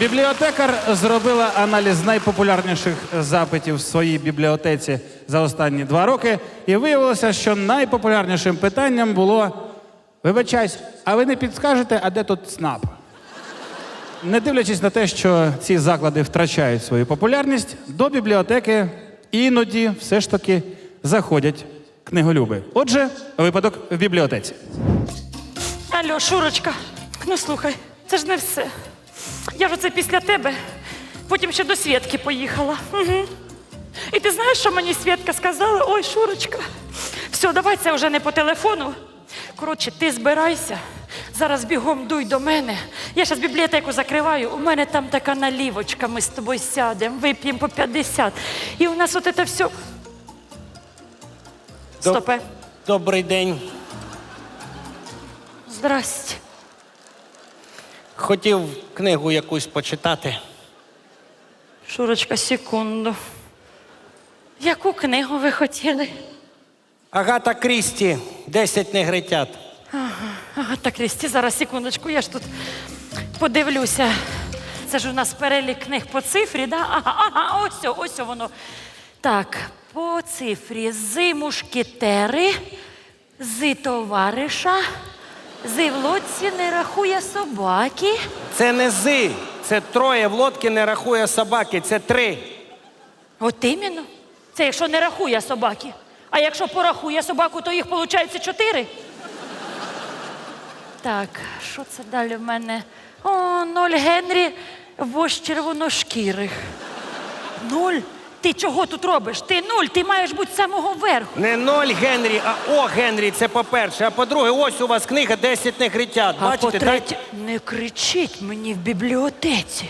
Бібліотекар зробила аналіз найпопулярніших запитів в своїй бібліотеці за останні два роки, і виявилося, що найпопулярнішим питанням було: вибачайсь, а ви не підскажете, а де тут СНАП? Не дивлячись на те, що ці заклади втрачають свою популярність, до бібліотеки іноді все ж таки заходять книголюби. Отже, випадок в бібліотеці. Алло, Шурочка, ну слухай, це ж не все. Я ж оце після тебе, потім ще до Свєтки поїхала. Угу. І ти знаєш, що мені Свєтка сказала? Ой, Шурочка, все, давай це вже не по телефону. Коротше, ти збирайся, зараз бігом дуй до мене. Я зараз бібліотеку закриваю, у мене там така налівочка, ми з тобою сядемо, вип'ємо по 50. І у нас от це все. Стопе. Добрий день. Здрасте. Хотів книгу якусь почитати. Шурочка, секунду. Яку книгу ви хотіли? Агата Крісті, «Десять негритят. Ага, так, Крісті, зараз секундочку, я ж тут подивлюся. Це ж у нас перелік книг по цифрі, да? Ага, ага, ось, ось воно. Так, по цифрі з мушкетери, з товариша, з в лодці не рахує собаки. Це не зи, це троє в лодці не рахує собаки, це три. От іменно. Це якщо не рахує собаки. А якщо порахує собаку, то їх виходить чотири. Так, що це далі в мене? О, ноль Генрі вождь червоношкірих. Нуль? Ти чого тут робиш? Ти нуль, ти маєш бути з самого верху. Не ноль Генрі, а О Генрі, це по-перше. А по-друге, ось у вас книга «Десять негритят. А Бачите, по-третє, не кричіть мені в бібліотеці.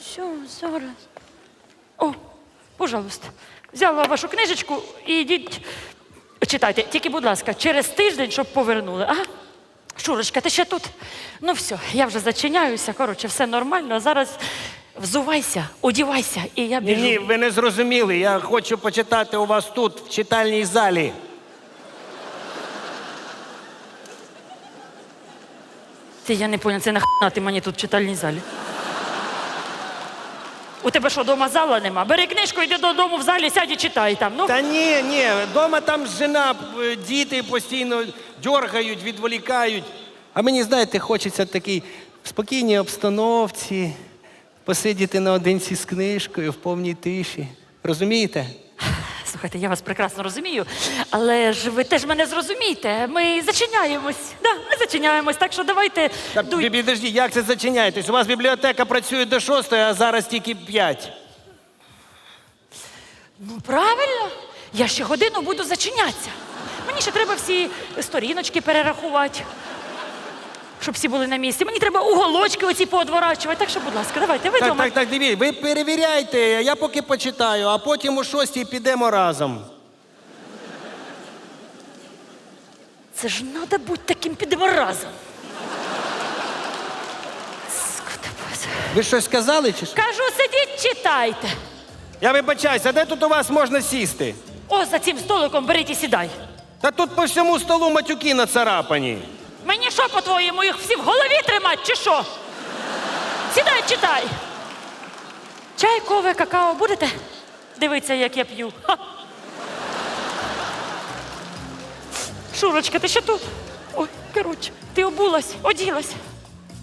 Все, зараз. О, пожалуйста. Взяла вашу книжечку і йдіть. Читайте, тільки, будь ласка, через тиждень, щоб повернули. Ага. Шурочка, ти ще тут? Ну все, я вже зачиняюся. Коротше, все нормально. А зараз взувайся, одівайся, і я Ні, біжу. ні, ви не зрозуміли. Я хочу почитати у вас тут, в читальній залі. Ти я не поняла, це нахрена ти мені тут в читальній залі. У тебе що, дома зала нема? Бери книжку, йди додому в залі, сядь і читай там. Ну, Та ні, ні, вдома там жена, е, діти постійно дергають, відволікають. А мені, знаєте, хочеться такій спокійній обстановці, посидіти наодинці з книжкою в повній тиші. Розумієте? слухайте, я вас прекрасно розумію, але ж ви теж мене зрозумієте. Ми зачиняємось. Да, ми зачиняємось, так що давайте. Та дуй- бі- підожди, як це зачиняєтесь? У вас бібліотека працює до шостої, а зараз тільки п'ять. Ну, правильно, я ще годину буду зачинятися. Мені ще треба всі сторіночки перерахувати, щоб всі були на місці. Мені треба уголочки оці поодворачувати. Так що, будь ласка, давайте, ви Так, дома. так, так, дивіться, ви перевіряйте, я поки почитаю, а потім у шостій підемо разом. Це ж треба бути таким. Господи Боже. Ви щось сказали чи що? Кажу, сидіть, читайте. Я вибачаюся, а де тут у вас можна сісти? О, за цим столиком беріть і сідай. Та тут по всьому столу матюки нацарапані. Мені що, по-твоєму, їх всі в голові тримати, чи що? Сідай, читай. Чай, кове, какао будете? Дивіться, як я п'ю. Ха. Шурочка, ти ще тут? Ой, коротше, ти обулась, оділась.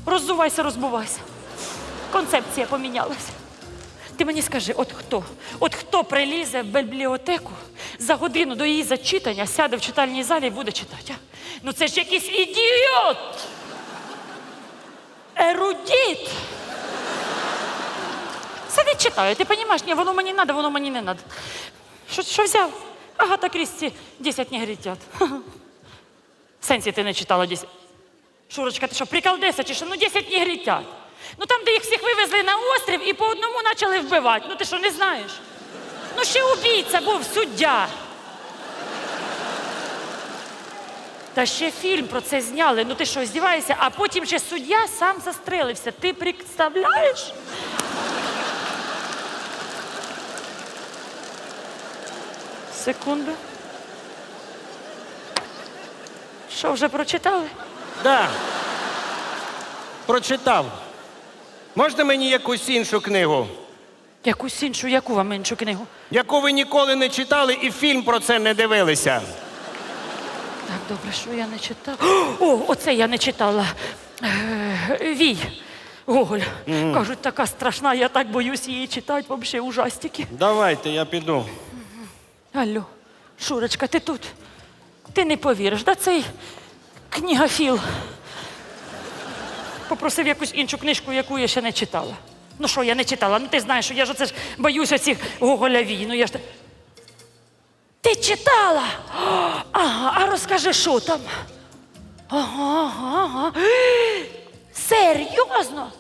Роззувайся, розбувайся. Концепція помінялася. Ти мені скажи, от хто? От хто прилізе в бібліотеку за годину до її зачитання, сяде в читальній залі і буде читати? А? Ну це ж якийсь ідіот! Ерудіт! Сидить читаю, ти розумієш, ні, воно мені треба, воно мені не треба. Що, що взяв? Агата Крісті, 10 негритят. Сенсі ти не читала 10. Шурочка, ти що, приколдеса чи що? Ну 10 негритят. Ну там, де їх всіх вивезли на острів і по одному почали вбивати. Ну ти що, не знаєш? Ну ще убійця був суддя. Та ще фільм про це зняли. Ну ти що, здіваєшся? А потім ще суддя сам застрелився. Ти представляєш? Секунду. Що, вже прочитали? Да. прочитав. Можна мені якусь іншу книгу, Якусь іншу, яку вам іншу книгу? яку ви ніколи не читали і фільм про це не дивилися? Так, добре, що я не читала. О, оце я не читала. Е, Вій. Гоголь. Кажуть, така страшна, я так боюсь її читати, взагалі ужастики. Давайте, я піду. Алло, Шурочка, ти тут? Ти не повіриш, да цей книгофіл попросив якусь іншу книжку, яку я ще не читала. Ну що, я не читала? Ну ти знаєш, що я ж оце ж боюся цих Гоголя-вій. Ну я ж. Ти читала? Ага, а розкажи, що там? Ага, ага, ага. Серйозно?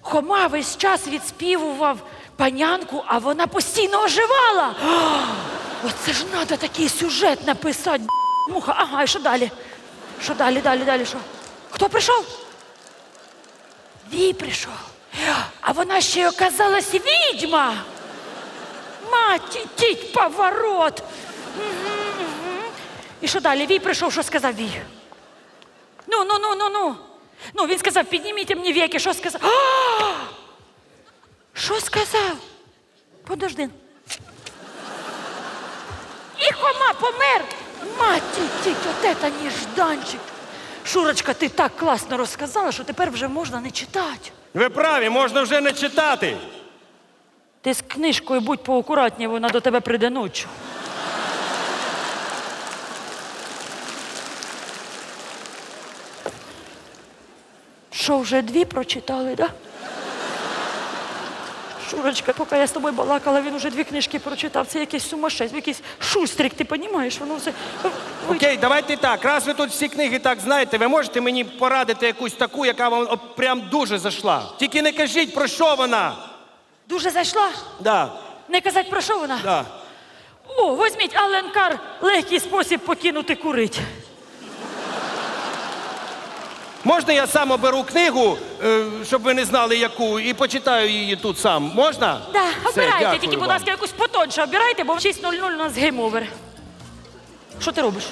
Хома весь час відспівував панянку, а вона постійно оживала. Оце ж треба такий сюжет написати. Муха, ага, і що далі? Що далі, далі, далі, що? Хто прийшов? Вій прийшов. А вона ще й оказалась відьма. Мать, тіть поворот. І що далі? Вій прийшов, що сказав Вій? Ну, ну, ну, ну, ну. Ну, він сказав, підніміть мені віки, що сказав? А! Що сказав? Подожди. І Хома помер. Мать, тіть, от це нежданчик. Шурочка, ти так класно розказала, що тепер вже можна не читати. Ви праві, можна вже не читати. Ти з книжкою будь поакуратніше, вона до тебе прийде ночі. Що, вже дві прочитали, да? Шурочка, поки я з тобою балакала, він уже дві книжки прочитав. Це якийсь сумасшедший, якийсь шустрик, ти розумієш? Воно все. Окей, давайте так. Раз ви тут всі книги так знаєте, ви можете мені порадити якусь таку, яка вам от прям дуже зайшла. Тільки не кажіть, про що вона. Дуже зайшла? Да, Не казать про що вона? да. О, візьміть Аллен Кар, легкий спосіб покинути курить. Можна я сам оберу книгу, е, щоб ви не знали яку, і почитаю її тут сам. Можна? Да, Все, обирайте, дякую тільки, будь вам. ласка, якусь потонше обирайте, бо в 6.00 у нас гейм-овер. Що ти робиш?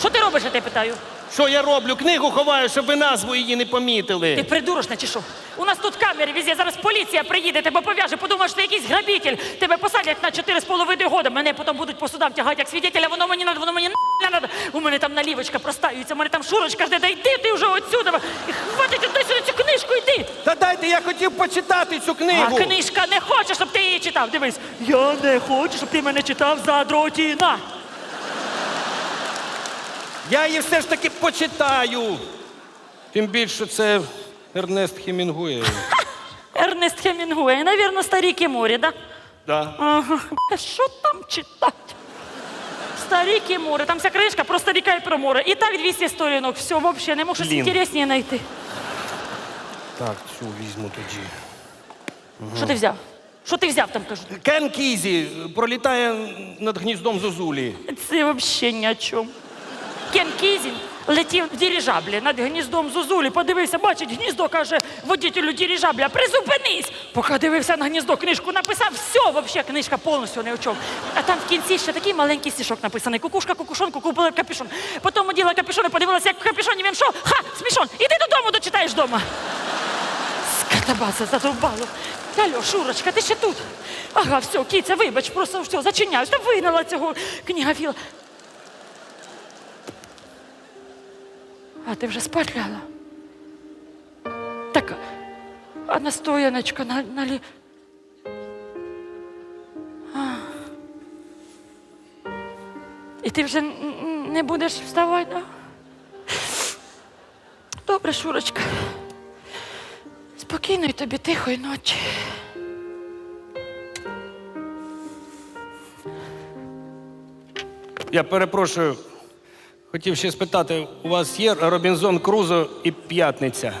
Що ти робиш, я тебе питаю? Що я роблю? Книгу ховаю, щоб ви назву її не помітили. Ти придурочна чи що? У нас тут камери везде, зараз поліція приїде, тебе пов'яже, подумаєш, що ти якийсь грабитель. Тебе посадять на 4,5 года, мене потім будуть по судам тягати як свідетеля, воно мені надо, воно мені не надо. У мене там налівочка простаюється, у мене там шурочка жде, да йди ти вже отсюда. І хватить отдай сюди цю книжку, йди. Та дайте, я хотів почитати цю А книгу. книжка не хоче, щоб ти її читав. Дивись, я не хочу, щоб ти мене читав за дротіна. Я її все ж таки почитаю. Тим більше це Ернест Хемінгуей. Ернест Хемінгуей, навірно, старі Кіморі, да? Да. Ага. Що там читати? Старі Кімори, там вся кришка про старіка і про море. І так 200 сторінок. Все, взагалі, не можу щось Блін. інтересніше знайти. Так, цю візьму тоді. Що ти взяв? Що ти взяв там, кажу? Кен Кізі пролітає над гніздом Зозулі. Це взагалі ні о чому. Кен Кізін летів в дирижаблі над гніздом Зозулі, подивився, бачить гніздо, каже водітелю дирижабля, призупинись! Поки дивився на гніздо, книжку написав, все, взагалі, книжка повністю не чому. А там в кінці ще такий маленький стишок написаний. Кукушка, кукушонку, купила капюшон. Потім оділа капюшон і подивилася, як в капюшоні він що? Ха, смішон, іди додому, дочитаєш дома. Скатобаса задовбало. Алло, Шурочка, ти ще тут? Ага, все, кіця, вибач, просто все, зачиняюсь. Та вигнала цього книгофіла. А ти вже спать лягла? Так, а настояночка на, лі... А. І ти вже не будеш вставати, да? Добре, Шурочка. Спокійної тобі тихої ночі. Я перепрошую. Хотів ще спитати, у вас є Робінзон Крузо і п'ятниця?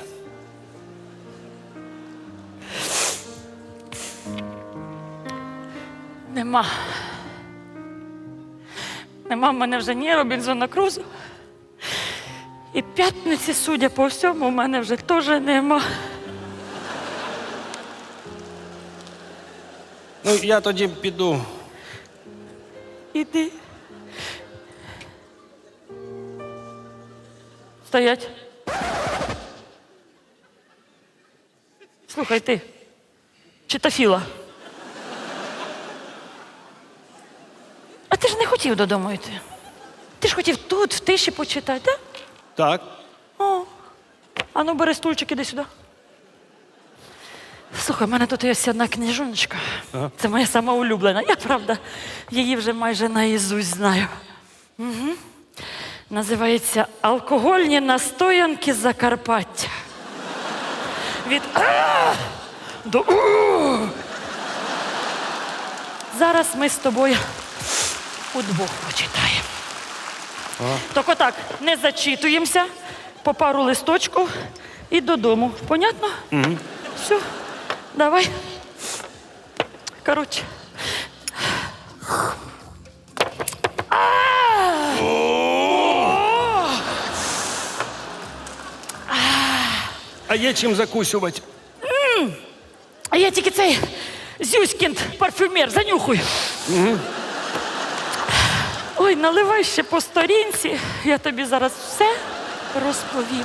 Нема. Нема в мене вже ні Робінзона Крузо. І п'ятниці, судя по всьому, в мене вже теж нема. Ну, я тоді піду. Іди. Стоять. Слухай ти. Чи Тафіла? А ти ж не хотів додому йти. Ти ж хотів тут, в тиші почитати, так? Так. О, а ну бери стульчик, іди сюди. Слухай, в мене тут є одна книжоночка. Це моя сама улюблена. Я, правда, її вже майже наїзусь знаю. Угу. Називається Алкогольні настоянки Закарпаття. Від А до У. Зараз ми з тобою удвох почитаємо. Так, не зачитуємося, по пару листочків і додому. Понятно? Все, давай. Коротше. А є чим закусювати. А я тільки цей зюськінт парфюмер занюхую. Ой, наливай ще по сторінці, я тобі зараз все розповім.